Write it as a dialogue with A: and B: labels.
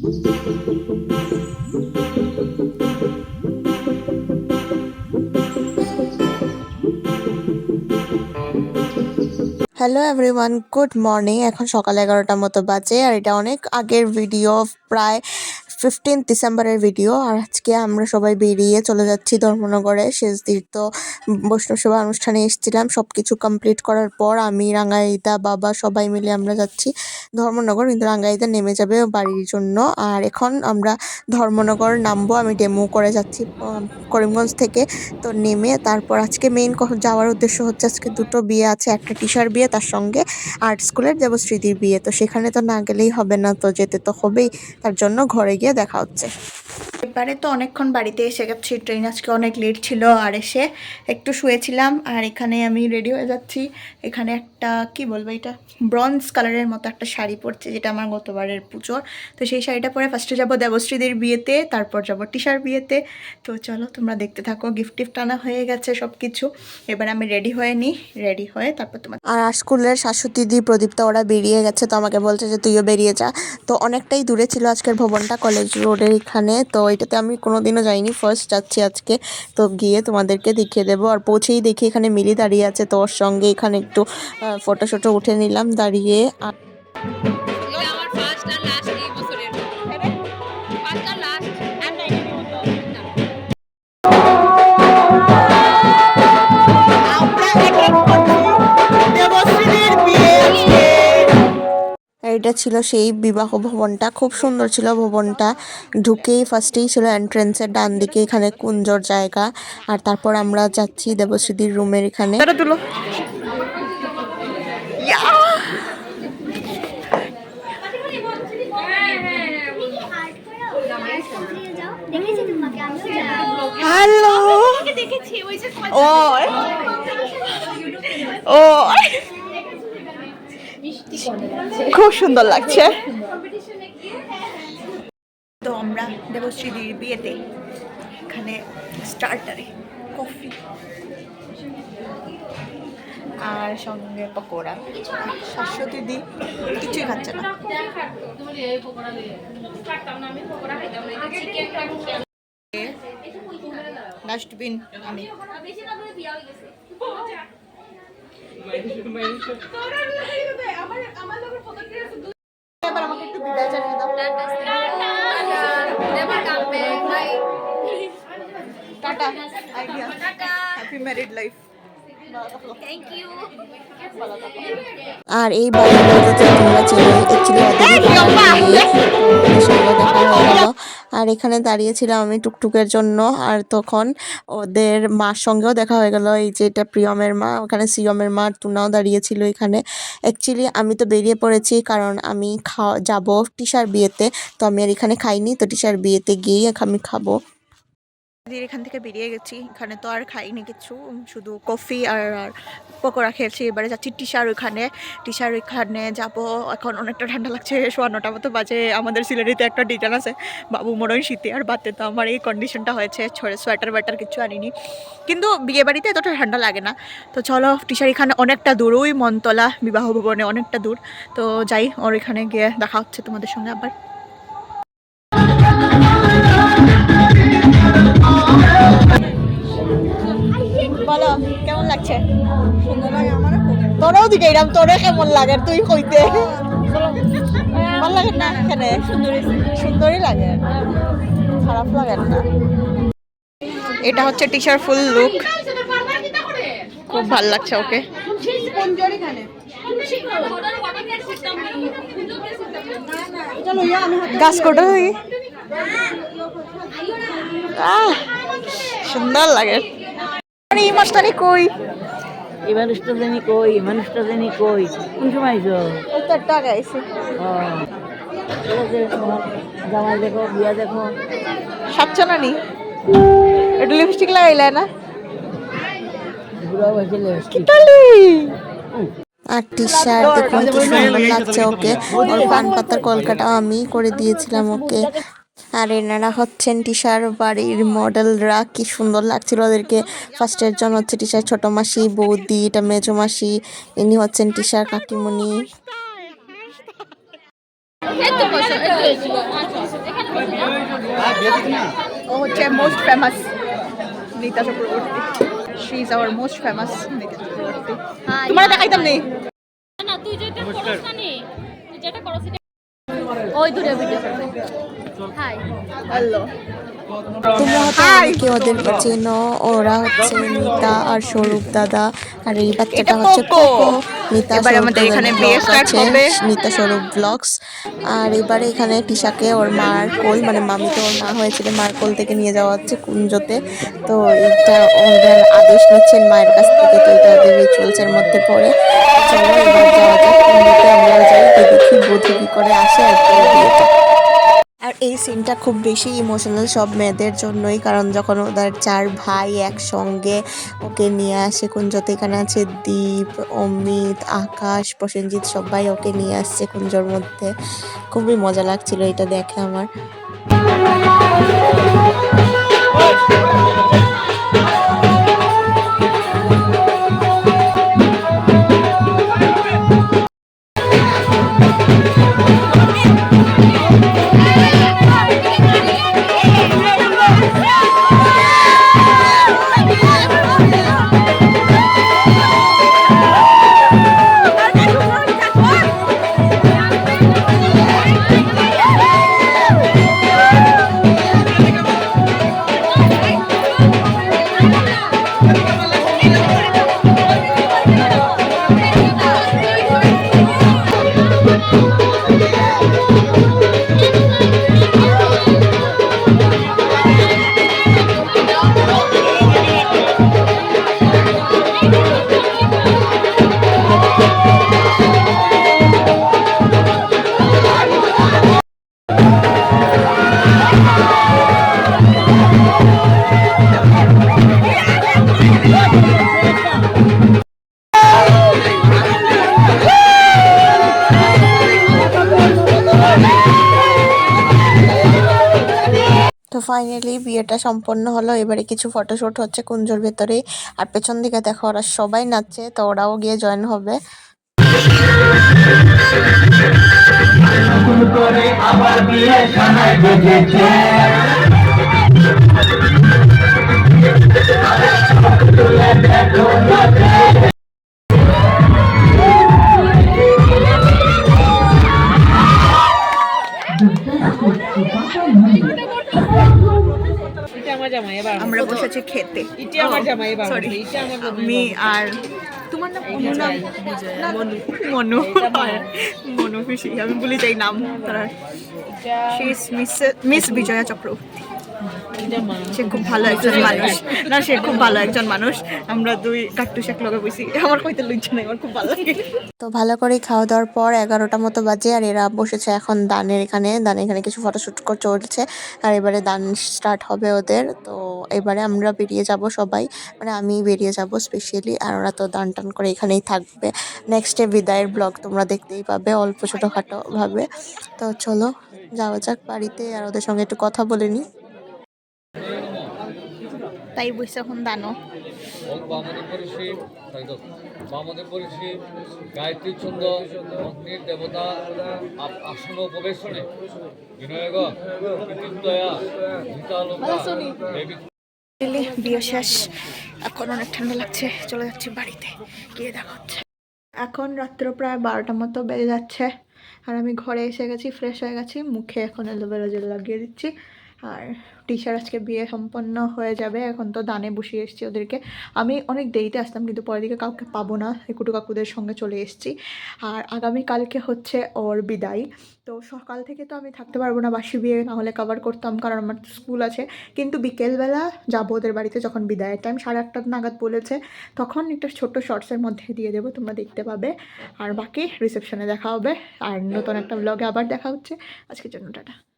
A: Hello everyone good morning এখন সকাল এগারোটার মতো বাজে আর এটা অনেক আগের ভিডিও প্রায় ফিফটিন ডিসেম্বরের ভিডিও আর আজকে আমরা সবাই বেরিয়ে চলে যাচ্ছি ধর্মনগরে। শেষ তীর্থ, বৈষ্ণব সেবা অনুষ্ঠানে এসেছিলাম। সব কিছু কমপ্লিট করার পর আমি রাঙ্গাইদা বাবা সবাই মিলে আমরা যাচ্ছি ধর্মনগর। কিন্তু রাঙ্গাইদা নেমে যাবে বাড়ির জন্য। আর এখন আমরা ধর্মনগর নামবো। আমি ডেমো করে যাচ্ছি করিমগঞ্জ থেকে। তো নেমে তারপর আজকে মেইন যাওয়ার উদ্দেশ্য হচ্ছে আজকে দুটো বিয়ে আছে। একটা টিশার বিয়ে, তার সঙ্গে আর্ট স্কুলের দেবশ্রীদির বিয়ে। তো সেখানে তো না গেলেই হবে না। তো যেতে তো হবেই। তার জন্য ঘরে গিয়ে দেখা হচ্ছে। এবারে তো অনেকক্ষণ বাড়িতে এসে গেছি। ট্রেন আজকে অনেক লেট ছিল আর এসে একটু শুয়েছিলাম আর এখানে আমি রেডি হয়ে যাচ্ছি। এখানে একটা, কি বলব এটা? ব্রঞ্জ কালারের মতো একটা শাড়ি পরছে যেটা আমার গতবারের পুজোর। তো সেই শাড়িটা পরে ফার্স্টে যাব দেবশ্রীদের বিয়েতে, তারপর যাব টিশার বিয়েতে। তো চলো তোমরা দেখতে থাকো গিফট টিফট আনা হয়ে গেছে সব কিছু এবার আমি রেডি হয়ে নিই রেডি হয়ে তারপর তোমার আর স্কুলের শাশ্বতী দি প্রদীপ্তা ওরা বেরিয়ে গেছে, তো আমাকে বলছে যে তুইও বেরিয়ে যা। তো অনেকটাই দূরে ছিল আজকের ভবনটা কলেজ রোডের এখানে। তো এটাতে আমি কোনোদিনও যাইনি। ফার্স্ট যাচ্ছি আজকে। তো গিয়ে তোমাদেরকে দেখিয়ে দেবো। আর পৌঁছেই দেখি এখানে মিলি দাঁড়িয়ে আছে। তো ওর সঙ্গে এখানে একটু ফটো শটো উঠে নিলাম দাঁড়িয়ে। আর
B: এটা
A: ছিল সেই বিবাহ ভবনটা। খুব সুন্দর ছিল ভবনটা। ঢুকেই ফার্স্টেই ছিল এন্ট্রেন্সের ডান দিকে এখানে কুঞ্জর জায়গা। আর তারপর আমরা যাচ্ছি দেবশ্রীদির রুমের এখানে। হ্যালো।
B: দেখেছি
A: ও ও খুব সুন্দর লাগছে তো আমরা দেবশ্রীদির বিয়েতে এখানে স্টার্টারে কফি আর সঙ্গে পকোড়া শাশ্বতী দি কিছুই খাচ্ছে না ডাস্টবিন আমি এবার আমাকে একটু বিদায় জানিয়ে দাও
B: never come back bye
A: tata idea happy married life আর এই তোমরা চেনো অ্যাকচুয়ালি আর এখানে দাঁড়িয়েছিলাম আমি টুকটুকের জন্য। আর তখন ওদের মার সঙ্গেও দেখা হয়ে গেল। এই যে এটা প্রিয়মের মা, ওখানে সিয়মের মা টুনাও দাঁড়িয়েছিল এখানে। অ্যাকচুয়ালি আমি তো বেরিয়ে পড়েছি কারণ আমি খাওয়া, যাব টিশার বিয়েতে। তো আমি আর এখানে খাইনি, তো টিশার বিয়েতে গিয়েই আমি খাব। এখান থেকে বেরিয়ে গেছি। এখানে তো আর খাইনি কিছু শুধু কফি আর আর পকোড়া খেয়েছি। এবারে যাচ্ছি টিশার ওখানে টিশার ওইখানে যাব। এখন অনেকটা ঠান্ডা লাগছে। সোয়া নটা মতো বাজে। আমাদের সিলেটিতে একটা ডিজাইন আছে, বাবু হয় শীতে। আর বাতে তো আমার এই কন্ডিশনটা হয়েছে, ছড়ে সোয়েটার ওয়েটার কিছু আনিনি। কিন্তু বিয়ে বাড়িতে এতটা ঠান্ডা লাগে না। তো চলো, টিশার এখানে অনেকটা দূর, ওই মনতলা বিবাহ ভবনে অনেকটা দূর। তো যাই, ওর এখানে গিয়ে দেখা হচ্ছে তোমাদের সঙ্গে আবার। বলো কেমন লাগছে? তোরও দিকে এরকম তোরে কেমন লাগে? তুই কইতে। ভালো লাগে না এখানে? সুন্দরই লাগে। খারাপ লাগে না। এটা হচ্ছে টিশার ফুল লুক। খুব ভালো লাগছে ওকে। গাছ কোটা আহ, সুন্দর লাগে। আরে এই মাছটারে কই?
C: এই মানুষটা জানি কই মানুষটা জানি কই। কোন সময় আইছো?
A: ওই তো
C: আছে তোমার জামাই দেখো বিয়া দেখো।
A: সাতশো না? নি একটু লিপস্টিক লাগাইলে না? আর টি শার্ট দেখুন কি সুন্দর লাগছে ওকে। ওর পান পাতার কলকাটাও আমি করে দিয়েছিলাম ওকে। আর এনারা হচ্ছেন টিশার বাড়ির মডেলরা। কি সুন্দর লাগছিল ওদেরকে। ফার্স্টের জন হচ্ছে টিশার ছোট মাসি বৌদি এটা মেজো মাসি। ইনি হচ্ছেন টিশার কাকিমণি।
B: এই তো বসো এই তো এসো। এখানে বসো।
D: ও হচ্ছে most famous Nita Chakraborty. She is our most famous Nita Chakraborty. তোমার দেখাইতাম নেই
B: না তুই যেটা করছ না তুই যেটা করছ ওই দূরে ভিডিও হাই
D: হ্যালো
A: তোমরা হয়তো অনেকে ওদেরকে চেনো ওরা হচ্ছে নিতা আর স্বরূপ দাদা। আর এই বাচ্চাটা হচ্ছে
D: কোকো।
A: নিতা
D: আমাদের এখানে।
A: নিতা স্বরূপ ব্লগস আর এবারে এখানে টিশাকে ওর মার কোল মানে মামিকে ওর মা হয়েছিল মার কোল থেকে নিয়ে যাওয়া হচ্ছে কুঞ্জতে। তো এটা ওদের আদেশ নিচ্ছেন মায়ের কাছ থেকে তো এটা ওদের রিচুয়ালসের মধ্যে পড়ে। চলো এবার যাওয়া যাক কুঞ্জতে আমরা যাই। তো দেখি বধূ কি করে আসে আর বিয়েটা। আর এই সিনটা খুব বেশি ইমোশনাল সব মেয়েদের জন্যই, কারণ যখন ওদের চার ভাই একসঙ্গে ওকে নিয়ে আসে, কুঞ্জতে এখানে আছে দীপ, অমিত, আকাশ, প্রসেনজিৎ, সবাই ওকে নিয়ে আসছে কুঞ্জর মধ্যে। খুবই মজা লাগছিল এটা দেখে আমার। তো ফাইনালি বিয়েটা সম্পন্ন হলো। এবারে কিছু ফটোশুট হচ্ছে কুঞ্জর ভেতরে। আর পেছন দিকে দেখো ওরা সবাই নাচছে, তো ওরাও গিয়ে জয়েন হবে।
D: আমরা বসেছি খেতে। আমার সরি আমি আর তোমার নাম অনু নাম? মনু। মনু। মনু। খুশি। আমি ভুলে যাই নাম। তার মিস মিস বিজয়া চক্রবর্তী। সে খুব ভালো একজন মানুষ। না সে খুব ভালো একজন মানুষ। আমরা দুই কাট্টু শেখ লগে বসি আমার কইতে লুচ্ছে না আমার খুব ভালো লাগে।
A: তো ভালো করে খাওয়া দাওয়ার পর এগারোটা মতো বাজে আর এরা বসেছে এখন দানের এখানে। দানের এখানে কিছু ফটোশ্যুট চলছে। আর এবারে দান স্টার্ট হবে ওদের। তো এবারে আমরা বেরিয়ে যাব সবাই। মানে আমি বেরিয়ে যাব স্পেশালি আর ওরা তো দান টান করে এখানেই থাকবে। নেক্সট ডে বিদায়ের ব্লগ তোমরা দেখতেই পাবে অল্প ছোটোখাটো ভাবে। তো চলো যাওয়া যাক বাড়িতে আর ওদের সঙ্গে একটু কথা বলে নিই।
D: তাই বসে এখন দানো
E: গায়ত্রী ছন্দ অগ্নির দেবতা আসন উপবেশনে বিনয়গ কৃতিত্বয়া
D: বিয়ে শেষ। এখন অনেক ঠান্ডা লাগছে চলে যাচ্ছি বাড়িতে। গিয়ে দেখা হচ্ছে। এখন রাত্র প্রায় বারোটার মতো বেজে যাচ্ছে। আর আমি ঘরে এসে গেছি ফ্রেশ হয়ে গেছি। মুখে এখন এলোভেরা জেল লাগিয়ে দিচ্ছি। আর টিচার আজকে বিয়ে সম্পন্ন হয়ে যাবে, এখন তো দানে বসিয়ে এসেছি ওদেরকে। আমি অনেক দেরিতে আসতাম, কিন্তু পরের দিকে কাউকে পাবো না, এই কুটু কাকুদের সঙ্গে চলে এসেছি। আর আগামীকালকে হচ্ছে ওর বিদায়। তো সকাল থেকে তো আমি থাকতে পারব না বাসি বিয়ে, না হলে কভার করতাম, কারণ আমার স্কুল আছে। কিন্তু বিকেলবেলা যাব ওদের বাড়িতে যখন বিদায়ের টাইম সাড়ে আটটা নাগাদ বলেছে। তখন একটা ছোট্ট শর্টসের মধ্যে দিয়ে দেবো, তোমরা দেখতে পাবে। আর বাকি রিসেপশনে দেখা হবে। আর নতুন একটা ব্লগে আবার দেখা হচ্ছে। আজকের জন্য টাটা।